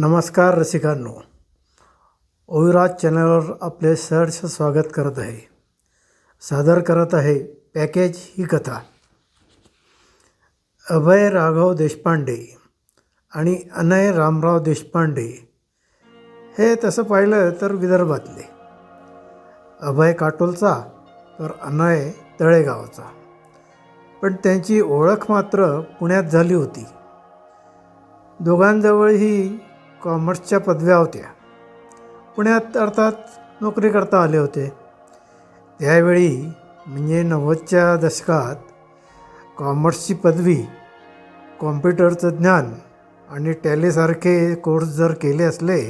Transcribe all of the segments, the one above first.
नमस्कार रसिकांनो. ओविराज चॅनलवर आपले सहर्ष स्वागत करत आहे. सादर करत आहे पॅकेज ही कथा. अभय राघव देशपांडे आणि अनय रामराव देशपांडे हे तसं पाहिलं तर विदर्भातले. अभय काटोलचा तर अनय तळेगावचा. पण त्यांची ओळख मात्र पुण्यात झाली होती. दोघांजवळही कॉमर्सच्या पदव्या होत्या. पुण्यात अर्थात नोकरी करता आले होते. त्यावेळी म्हणजे नव्वदच्या दशकात कॉमर्सची पदवी कॉम्प्युटरचं ज्ञान आणि टॅलीसारखे कोर्स जर केले असले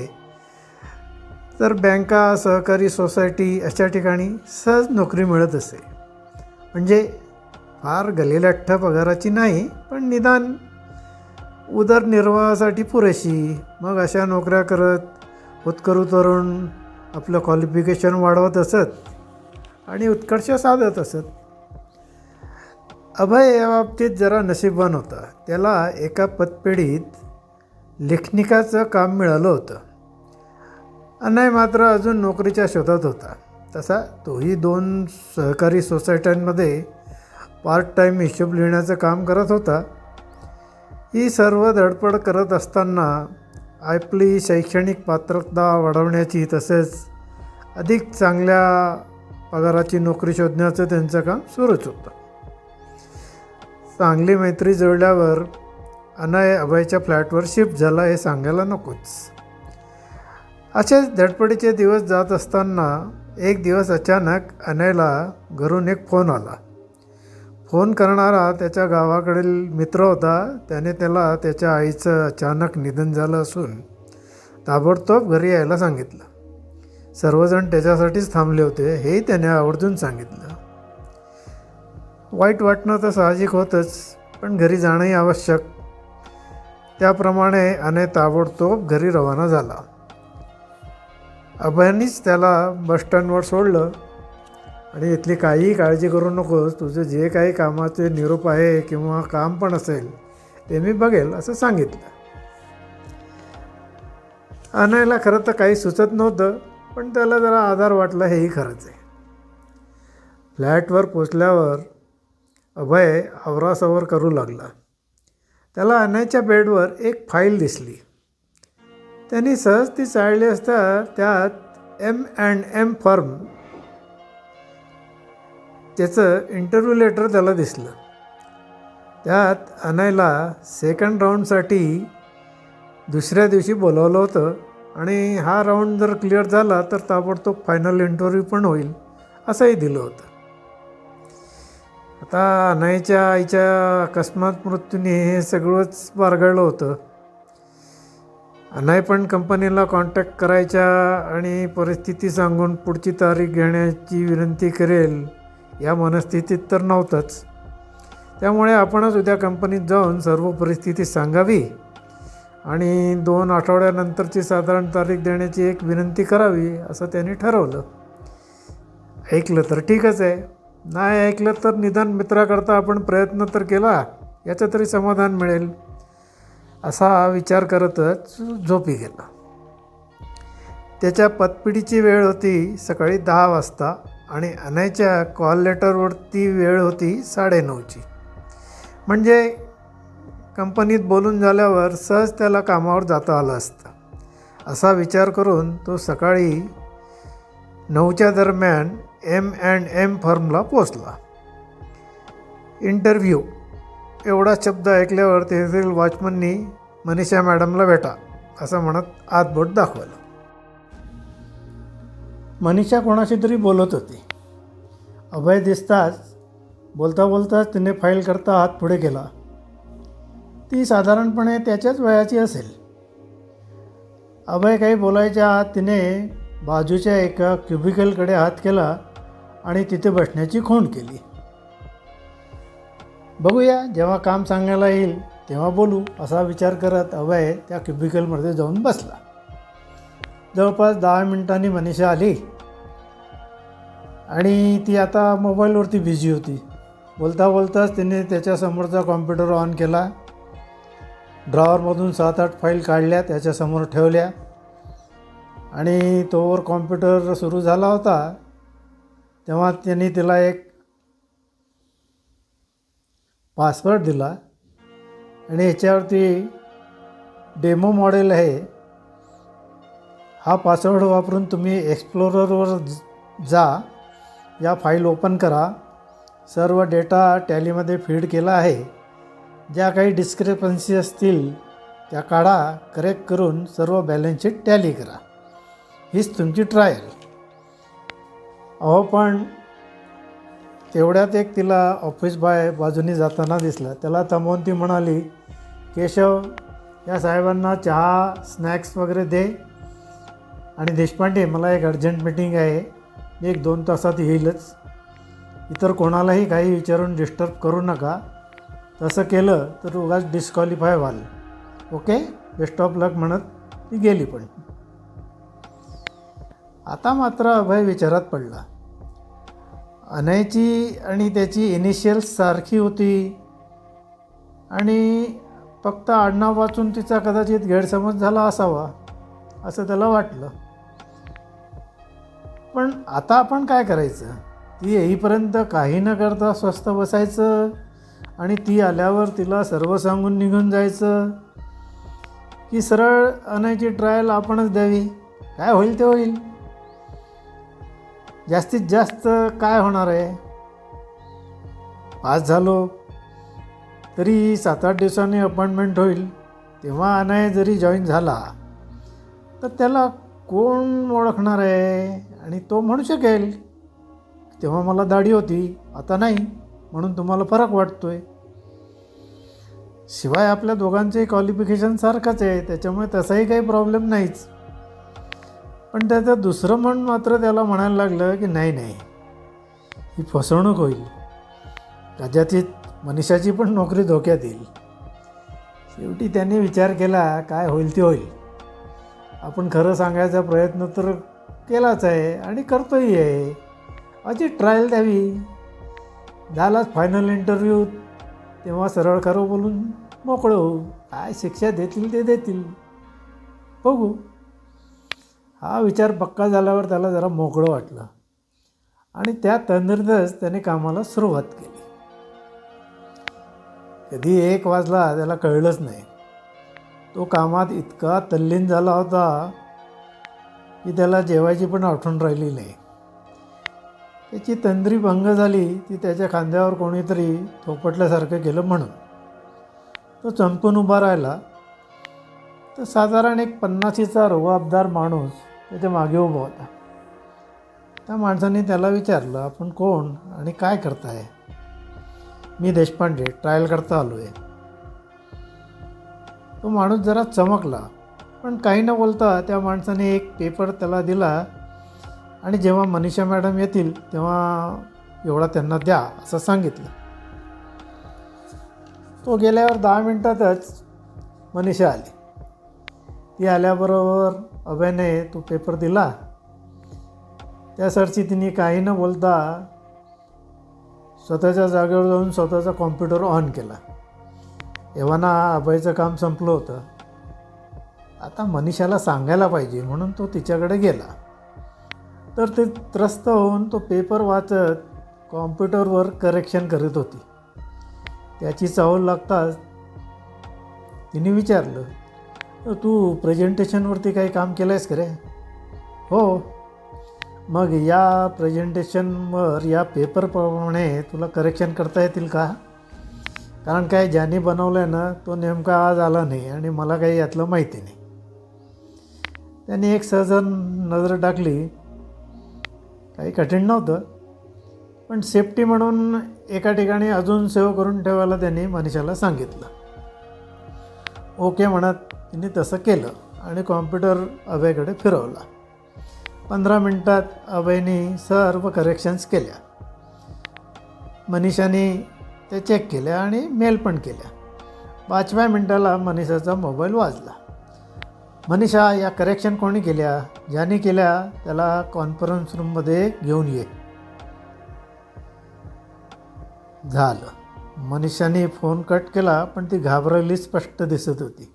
तर बँका सहकारी सोसायटी अशा ठिकाणी सहज नोकरी मिळत असे. म्हणजे फार गलेलठ्ठ पगाराची नाही पण निदान उदरनिर्वाहासाठी पुरेशी. मग अशा नोकऱ्या करत होतकरू तरुण आपलं क्वालिफिकेशन वाढवत असत आणि उत्कर्ष साधत असत. अभय या बाबतीत जरा नशीबवान होता. त्याला एका पतपेढीत लेखनिकाचं काम मिळालं होतं. अनय मात्र अजून नोकरीच्या शोधात होता. तसा तोही दोन सहकारी सोसायट्यांमध्ये पार्ट टाईम हिशोब लिहिण्याचं काम करत होता. ही सर्व धडपड करत असताना आपली शैक्षणिक पात्रता वाढवण्याची तसेच अधिक चांगल्या पगाराची नोकरी शोधण्याचं त्यांचं काम सुरूच होतं. चांगली मैत्री जुळल्यावर अनय अभयच्या फ्लॅटवर शिफ्ट झाला हे सांगायला नकोच. असेच धडपडीचे दिवस जात असताना एक दिवस अचानक अनयला घरून एक फोन आला. फोन करणारा त्याच्या गावाकडील मित्र होता. त्याने त्याला त्याच्या आईचं अचानक निधन झालं असून ताबडतोब घरी यायला सांगितलं. सर्वजण त्याच्यासाठीच थांबले होते हेही त्याने आवर्जून सांगितलं. वाईट वाटणं तर साहजिक होतंच पण घरी जाणंही आवश्यक. त्याप्रमाणे अने ताबडतोब घरी रवाना झाला. अभयानीच त्याला बसस्टँडवर सोडलं. आणि इथली काहीही काळजी करू नकोस. तुझं जे काही कामाचे निरोप आहे किंवा काम पण असेल ते मी बघेल असं सांगितलं. आणायला खरं तर काही सुचत नव्हतं पण त्याला जरा आधार वाटला हेही खरंच आहे. फ्लॅटवर पोचल्यावर अभय आवरासवर करू लागला. त्याला आणायच्या बेडवर एक फाईल दिसली. त्यांनी सहज ती चाळली असता त्यात एम अँड एम फर्म त्याचं इंटरव्ह्यू लेटर त्याला दिसलं. त्यात अनायला सेकंड राऊंडसाठी दुसऱ्या दिवशी बोलावलं होतं आणि हा राऊंड जर क्लिअर झाला तर ताबडतोब फायनल इंटरव्ह्यू पण होईल असंही दिलं होतं. आता अनयच्या आईच्या अकस्मात मृत्यूने हे सगळंच बारगळलं होतं. अनाय पण कंपनीला कॉन्टॅक्ट करायच्या आणि परिस्थिती सांगून पुढची तारीख घेण्याची विनंती करेल. या मनस्थितीत तर नव्हतंच. त्यामुळे आपणच उद्या कंपनीत जाऊन सर्व परिस्थिती सांगावी आणि दोन आठवड्यानंतरची साधारण तारीख देण्याची एक विनंती करावी असं त्यांनी ठरवलं. ऐकलं तर ठीकच आहे. नाही ऐकलं तर निदान मित्राकरता आपण प्रयत्न तर केला याचं तरी समाधान मिळेल असा विचार करतच झोपी गेला. त्याच्या पतपिढीची वेळ होती सकाळी दहा वाजता. आणि आणायच्या कॉल लेटरवरती वेळ होती साडेनऊची. म्हणजे कंपनीत बोलून झाल्यावर सहज त्याला कामावर जाता आलं असतं. असा विचार करून तो सकाळी नऊच्या दरम्यान एम अँड एम फर्मला पोचला इंटरव्ह्यू. एवढा शब्द ऐकल्यावर तेथील वॉचमननी मनीषा मॅडमला भेटा असं म्हणत आतबोट दाखवलं. मनीषा कोणाशी तरी बोलत होती. अभय दिसताच बोलता बोलताच तिने फाईल करता हात पुढे केला. ती साधारणपणे त्याच्याच वयाची असेल. अभय काही बोलायच्या आत तिने बाजूच्या एका क्युबिकलकडे हात केला आणि तिथे बसण्याची खूण केली. बघूया जेव्हा काम सांगायला येईल तेव्हा बोलू असा विचार करत अभय त्या क्युबिकलमध्ये जाऊन बसला. जवळपास दहा मिनिटांनी मनीषा आली. आणि ती आता मोबाईलवरती बिझी होती. बोलता बोलताच तिने त्याच्यासमोरचा कॉम्प्युटर ऑन केला. ड्रॉवरमधून सात आठ फाईल काढल्या त्याच्यासमोर ठेवल्या. आणि तोवर कॉम्प्युटर सुरू झाला होता. तेव्हा त्यांनी तिला एक पासवर्ड दिला. आणि याच्यावरती डेमो मॉडेल आहे. हा पासवर्ड वापरून तुम्ही एक्सप्लोररवर जा. या फाईल ओपन करा. सर्व डेटा टॅलीमध्ये फीड केला आहे. ज्या काही डिस्क्रिपन्सी असतील त्या काढा करेक्ट करून सर्व बॅलन्सशीट टॅली करा. हीच तुमची ट्रायल अहो पण तेवढ्यात एक तिला ऑफिस बाय बाजूने जाताना दिसला. त्याला थांबवून ती म्हणाली केशव या साहेबांना चहा स्नॅक्स वगैरे दे. आणि देशपांडे मला एक अर्जंट मीटिंग आहे. एक दोन तासात येईलच. इतर कोणालाही काही विचारून डिस्टर्ब करू नका. तसं केलं तर उगाच डिस्क्वालिफाय व्हाल. ओके बेस्ट ऑफ लक म्हणत ती गेली पण. आता मात्र अभय विचारात पडला. अनयची आणि त्याची इनिशियल्स सारखी होती. आणि फक्त आडनाव वाचून तिचा कदाचित गैरसमज झाला असावा असं त्याला वाटलं. पण आता आपण काय करायचं? ती येईपर्यंत काही न करता स्वस्त बसायचं आणि ती आल्यावर तिला सर्व सांगून निघून जायचं. की सरळ आणायची ट्रायल आपणच द्यावी. काय होईल ते होईल. जास्तीत जास्त काय होणार आहे? पास झालो तरी सात आठ दिवसांनी अपॉइंटमेंट होईल. तेव्हा अनय जरी जॉईन झाला तर त्याला कोण ओळखणार आहे? आणि तो म्हणू शकेल तेव्हा मला दाढी होती आता नाही म्हणून तुम्हाला फरक वाटतोय. शिवाय आपल्या दोघांचंही क्वालिफिकेशन सारखंच आहे त्याच्यामुळे तसाही काही प्रॉब्लेम नाहीच. पण त्याचं दुसरं म्हण मात्र त्याला म्हणायला लागलं की नाही नाही ही फसवणूक होईल. कदाचित मनीषाची पण नोकरी धोक्यात येईल. शेवटी त्यांनी विचार केला काय होईल ते होईल. आपण खरं सांगायचा प्रयत्न तर केलाच आहे आणि करतोही आहे. अशी ट्रायल द्यावी. झालाच फायनल इंटरव्ह्यू तेव्हा सरळ खरं बोलून मोकळं होऊ. काय शिक्षा देतील ते देतील. बघू. हा विचार पक्का झाल्यावर त्याला जरा मोकळं वाटलं. आणि त्या तंद्रीतच त्याने कामाला सुरुवात केली. कधी एक वाजला त्याला कळलंच नाही. तो कामात इतका तल्लीन झाला होता. की त्याला जेवायची पण आठवण राहिली नाही त्याची तंद्री भंग झाली ती त्याच्या खांद्यावर कोणीतरी थोपटल्यासारखं केलं म्हणून. तो चमकून उभा राहिला. तर साधारण एक पन्नासीचा रुबाबदार माणूस त्याच्यामागे उभा होता. त्या माणसाने त्याला विचारलं आपण कोण आणि काय करताय? मी देशपांडे ट्रायल करता आलो आहे तो माणूस जरा चमकला. पण काही न बोलता त्या माणसाने एक पेपर त्याला दिला. आणि जेव्हा मनीषा मॅडम येतील तेव्हा एवढा त्यांना द्या असं सांगितलं. तो गेल्यावर दहा मिनटातच मनीषा आली. ती आल्याबरोबर अभयने तो पेपर दिला. त्या सरची तिने काही न बोलता स्वतःच्या जागेवर जाऊन स्वतःचा कॉम्प्युटर ऑन केला. एव्हाना अभयचं काम संपलं होतं. आता मनीषाला सांगायला पाहिजे म्हणून तो तिच्याकडे गेला. तर ते त्रस्त होऊन तो पेपर वाचत कॉम्प्युटरवर करेक्शन करीत होती. त्याची चावल लागताच तिने विचारलं तू प्रेझेंटेशनवरती काही काम केलं आहेस का रे? हो. मग या प्रेझेंटेशनवर या पेपरप्रमाणे तुला करेक्शन करता येतील का? कारण काय ज्याने बनवलं आहे ना तो नेमका आज आला नाही आणि मला काही यातलं माहिती नाही. त्यांनी एक सहजन नजर टाकली. काही कठीण नव्हतं पण सेफ्टी म्हणून एका ठिकाणी अजून सेव करून ठेवायला त्यांनी मनीषाला सांगितलं. ओके म्हणत तिने तसं केलं आणि कॉम्प्युटर अभयकडे फिरवला. पंधरा मिनटात अभयने सर्व करेक्शन्स केल्या. मनीषाने ते चेक केल्या आणि मेल पण केल्या. पाचव्या मिनटाला मनीषाचा मोबाईल वाजला. मनीषा या करेक्शन कोणी केल्या? ज्याने केल्या त्याला कॉन्फरन्स रूममध्ये घेऊन ये. झालं. मनीषाने फोन कट केला पण ती घाबरलेली स्पष्ट दिसत होती.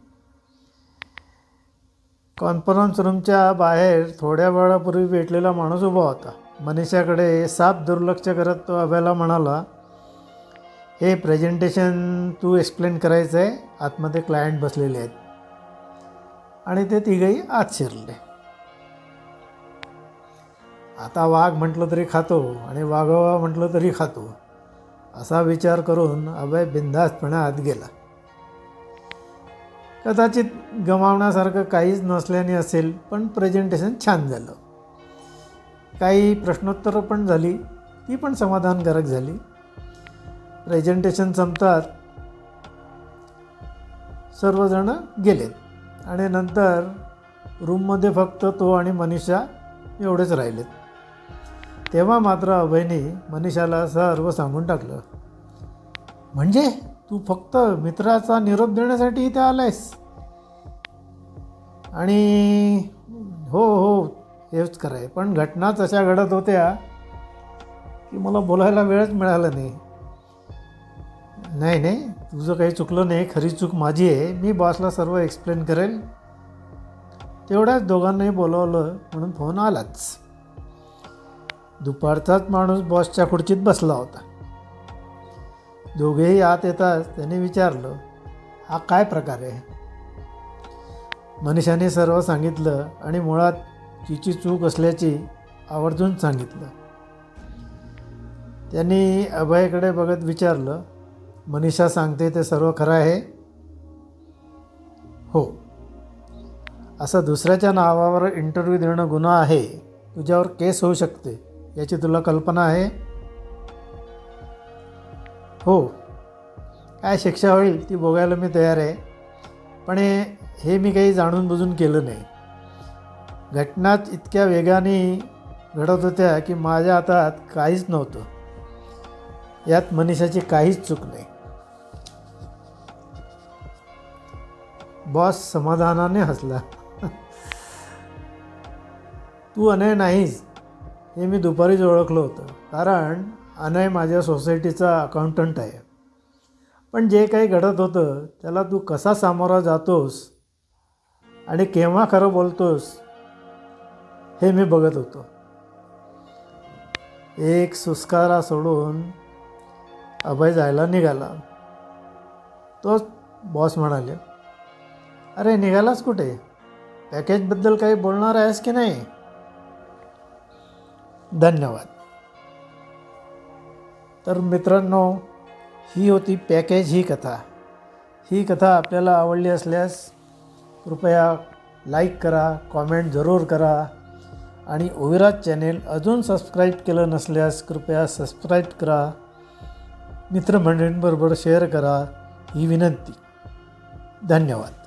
कॉन्फरन्स रूमच्या बाहेर थोड्या वेळापूर्वी भेटलेला माणूस उभा होता. मनीषाकडे साफ दुर्लक्ष करत तो अभ्याला म्हणाला हे प्रेझेंटेशन तू एक्सप्लेन करायचं आहे आतमध्ये क्लायंट बसलेले आहेत. आणि ते तिघही आत शिरले. आता वाघ म्हटलं तरी खातो आणि वाघवा म्हटलं तरी खातो असा विचार करून अभय बिंदास्तपणे आत गेला. कदाचित गमावण्यासारखं काहीच नसल्याने असेल पण प्रेझेंटेशन छान झालं. काही प्रश्नोत्तरं पण झाली ती पण समाधानकारक झाली. प्रेझेंटेशन संपतात सर्वजण गेलेत. आणि नंतर रूममध्ये फक्त तो आणि मनीषा एवढेच राहिलेत. तेव्हा मात्र अभयनी मनीषाला सर्व सांगून टाकलं. म्हणजे तू फक्त मित्राचा निरोप देण्यासाठी इथे आलायस? आणि हो हो हेच खरं आहे. पण घटनाच अशा घडत होत्या की मला बोलायला वेळच मिळाला नाही. नाही नाही. तुझं काही चुकलं नाही खरी चूक माझी आहे. मी बॉसला सर्व एक्सप्लेन करेन तेवढ्याच दोघांनाही बोलवलं म्हणून फोन आलाच. दुपारचाच माणूस बॉसच्या खुर्चीत बसला होता. दोघेही आत येताच त्याने विचारलं हा काय प्रकार आहे? मनीषाने सर्व सांगितलं आणि मुळात तिची चूक असल्याची आवर्जून सांगितलं. त्यांनी अभयकडे बघत विचारलं मनीषा सांगते ते सर्व खरं आहे. हो. असं दुसऱ्याच्या नावावर इंटरव्ह्यू देणं गुन्हा आहे. तुझ्यावर केस होऊ शकते. याची तुला कल्पना आहे? हो. काय शिक्षा होईल ती बघायला मी तयार आहे. पण हे हे मी काही जाणून बुजून केलं नाही. घटनाच इतक्या वेगाने घडत होत्या की माझ्या हातात काहीच नव्हतं. यात मनीषाची काहीच चूक नाही. बॉस समाधानाने हसला. तू अनय नाहीस हे मी दुपारीच ओळखलं होतं कारण अनय माझ्या सोसायटीचा अकाउंटंट आहे. पण जे काही घडत होतं त्याला तू कसा सामोरा जातोस आणि केव्हा खरं बोलतोस हे मी बघत होतो. एक सुस्कारा सोडून अभय जायला निघाला. तोच बॉस म्हणाले अरे निघालास कुठे? पॅकेजबद्दल काही बोलणार आहेस की नाही? धन्यवाद. तर मित्रांनो ही होती पॅकेज ही कथा. ही कथा आपल्याला आवडली असल्यास कृपया लाईक करा कॉमेंट जरूर करा आणि ओविराज चॅनेल अजून सबस्क्राईब केलं नसल्यास कृपया सबस्क्राईब करा. मित्रमंडळींबरोबर शेअर करा ही विनंती. धन्यवाद.